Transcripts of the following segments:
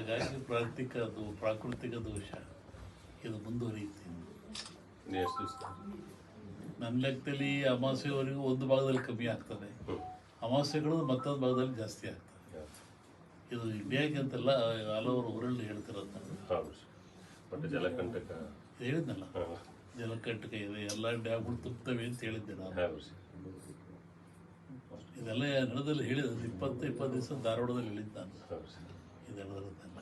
ಹಾಗಾಗಿ ಪ್ರಾಕೃತಿಕ ಅದು ಪ್ರಾಕೃತಿಕ ದೋಷ. ಇದು ಮುಂದುವರಿಯುತ್ತೆ. ನನ್ನ ಲೆಕ್ಕದಲ್ಲಿ ಅಮಾವಾಸ್ಯವರೆಗೂ ಒಂದು ಭಾಗದಲ್ಲಿ ಕಮ್ಮಿ ಆಗ್ತದೆ. ಅಮಾವಾಸ್ಯೆಗಳು ಮತ್ತೊಂದು ಭಾಗದಲ್ಲಿ ಜಾಸ್ತಿ ಆಗ್ತದೆ. ಇದು ಇಂಡಿಯಾಗೆ ಅಂತಲ್ಲ ಹಲವರು ಊರಲ್ಲಿ ಹೇಳ್ತಿರೋದು ಹೇಳಿದ್ನಲ್ಲ? ಜಲಕಂಟಕ ಇದೆ ಎಲ್ಲ ಡ್ಯಾಮ್ಗಳು ತುಂಬುತ್ತವೆ ಅಂತ ಹೇಳಿದ್ದೆ ನಾನು. ಇದೆಲ್ಲ ನಡೆದಲ್ಲಿ ಹೇಳಿದ ಇಪ್ಪತ್ತು ಇಪ್ಪತ್ತು ದಿವಸ ಧಾರವಾಡದಲ್ಲಿ ಹೇಳಿದ್ದ ನಾನು. ಇದೆಲ್ಲದನ್ನೆಲ್ಲ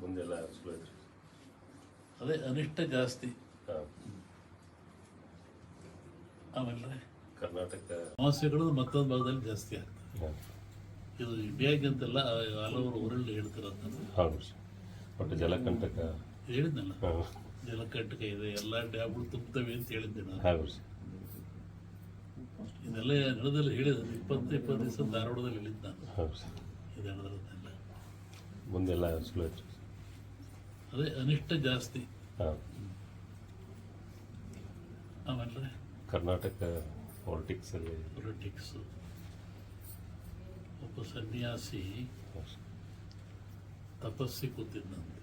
ಮುಂದೆಲ್ಲ ಚಲೋ ಐತ್ರಿ ಅದೇ ಅನಿಷ್ಟ ಜಾಸ್ತಿ. ಆಮೇಲೆ ಕರ್ನಾಟಕ ಸಮಸ್ಯೆಗಳು ಮತ್ತೊಂದು ಭಾಗದಲ್ಲಿ ಜಾಸ್ತಿ ಆಗ್ತದೆ. ಇದು ಇಂಡಿಯಾಗೆ ಅಂತೆಲ್ಲ ಹಲವರು ಊರಲ್ಲಿ ಹೇಳ್ತಿರೋದು ನಾನು ಹೌದು ಬಟ್ ಜಲಕಂಟಕ. ಹೇಳಿದ್ನಲ್ಲ? ಜಲಕಂಟಕ ಇದೆ ಎಲ್ಲ ಡ್ಯಾಮ್ಗಳು ತುಂಬುತ್ತವೆ ಅಂತ ಹೇಳಿದ್ದೆ ನಾನು. ಹೌದು ಇದೆಲ್ಲ ನಡೆದಲ್ಲಿ ಹೇಳಿದ ಇಪ್ಪತ್ತು ಇಪ್ಪತ್ತು ದಿವಸ ಧಾರವಾಡದಲ್ಲಿ ಹೇಳಿದ್ದೆ ನಾನು. ಇದು ನಡೆದ್ರದ್ದೆಲ್ಲ ಮುಂದೆಲ್ಲ ಚಲೋ ಐತ್ರಿ ಅದೇ ಅನಿಷ್ಟ ಜಾಸ್ತಿ. ಹಾಂ. ಆಮೇಲೆ ಕರ್ನಾಟಕ ಪಾಲಿಟಿಕ್ಸಲ್ಲಿ ಪೊಲಿಟಿಕ್ಸು ಒಬ್ಬ ಸನ್ಯಾಸಿ ತಪಸ್ಸಿ ಕೂತಿದ್ದಂತೆ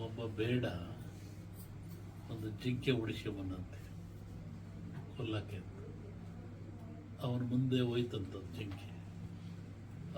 ಒಬ್ಬ ಬೇಡ ಒಂದು ಜಿಂಕೆ ಉಡಿಸ್ಕೊಂಬಂದಂತೆ ಕೊಲ್ಲಕ್ಕೆ ಅವನ ಮುಂದೆ ಹೋಯ್ತಂತ ಜಿಂಕೆ.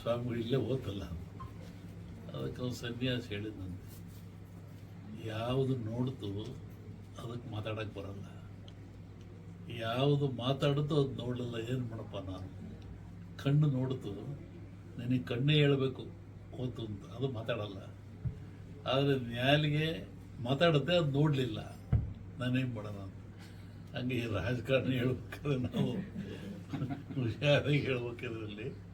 ಸ್ವಾಮಿಗಳು ಇಲ್ಲೇ ಓತಲ್ಲ ಅದಕ್ಕೆ ಅವನು ಸನ್ಯಾಸ ಹೇಳಿದಂತೆ ಯಾವುದು ನೋಡ್ತು ಅದಕ್ಕೆ ಮಾತಾಡಕ್ಕೆ ಬರಲ್ಲ. ಯಾವುದು ಮಾತಾಡುತ್ತೋ ಅದು ನೋಡಲ್ಲ ಏನು ಮಾಡಪ್ಪ ನಾನು? ಕಣ್ಣು ನೋಡ್ತು. ನನಗೆ ಕಣ್ಣೇ ಹೇಳಬೇಕು ಓತು ಅಂತ. ಅದು ಮಾತಾಡಲ್ಲ. ಆದರೆ ಮ್ಯಾಲಿಗೆ ಮಾತಾಡುತ್ತೆ ಅದು ನೋಡಲಿಲ್ಲ. ನಾನೇನು ಮಾಡೋಣ ಅಂತ. ಹಂಗೆ ರಾಜಕಾರಣ ಹೇಳ್ಬೇಕಾದ್ರೆ ನಾವು ಹುಷಾರಾಗಿ ಹೇಳ್ಬೇಕಿದ್ರಲ್ಲಿ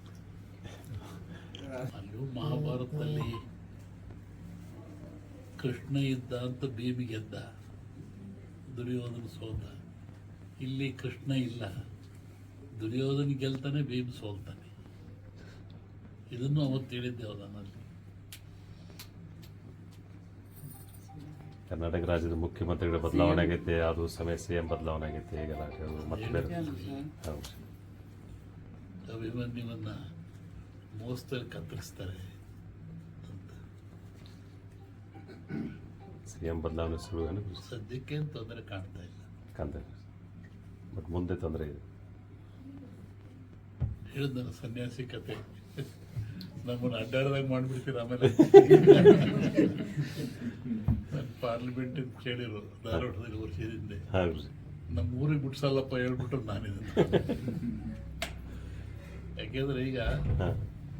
ಮಹಾಭಾರತದಲ್ಲಿ ಕೃಷ್ಣ ಇದ್ದ ಅಂತ ಭೀಮಿ ಗೆದ್ದ. ದುರ್ಯೋಧನ ಸೋತ. ಇಲ್ಲಿ ಕೃಷ್ಣ ಇಲ್ಲ. ದುರ್ಯೋಧನ ಗೆಲ್ತಾನೆ ಭೀಮ್ ಸೋಲ್ತಾನೆ. ಇದನ್ನು ಅವತ್ತು ಹೇಳಿದ್ದೆ ಅವನಲ್ಲಿ ಕರ್ನಾಟಕ ರಾಜ್ಯದ ಮುಖ್ಯಮಂತ್ರಿಗಳ ಬದಲಾವಣೆ ಆಗೈತೆ ಅದು ಸಮಯ ಸಿ ಎಂ ಬದಲಾವಣೆ ಆಗೈತೆ ಹೇಗೆಲ್ಲ ಮತ್ತೆ ಬೇರೆ. ಅಭಿಮನ್ಯುವನ್ನ ಮೋಸದಲ್ಲಿ ಕತ್ತರಿಸ್ತಾರೆ ಅಂತ ಸಿ ಎಂ ಬದಲಾವಣೆ ಸುಳ್ಳು ಏನು ಸದ್ಯಕ್ಕೇನು ತೊಂದರೆ ಕಾಣ್ತಾ ಇಲ್ಲ ಕಂದ ಬಟ್ ಮುಂದೆ ತೊಂದರೆ ಇದೆ ಹೇಳಿದ್ನಲ್ಲ ಸನ್ಯಾಸಿ ಕತೆ ನಮ್ಮನ್ನು ಅಡ್ಡಾಡ್ದಾಗ ಮಾಡಿಬಿಡ್ತೀರ ಆಮೇಲೆ ನಾನು ಪಾರ್ಲಿಮೆಂಟ್ ಕೇಳಿರು ಧಾರವಾಡದಲ್ಲಿ ವರ್ಷದಿಂದ ನಮ್ಮ ಊರಿಗೆ ಬಿಡ್ಸಲ್ಲಪ್ಪ ಹೇಳ್ಬಿಟ್ಟು ನಾನಿದ್ದೀನಿ ಯಾಕೆಂದ್ರೆ ಈಗ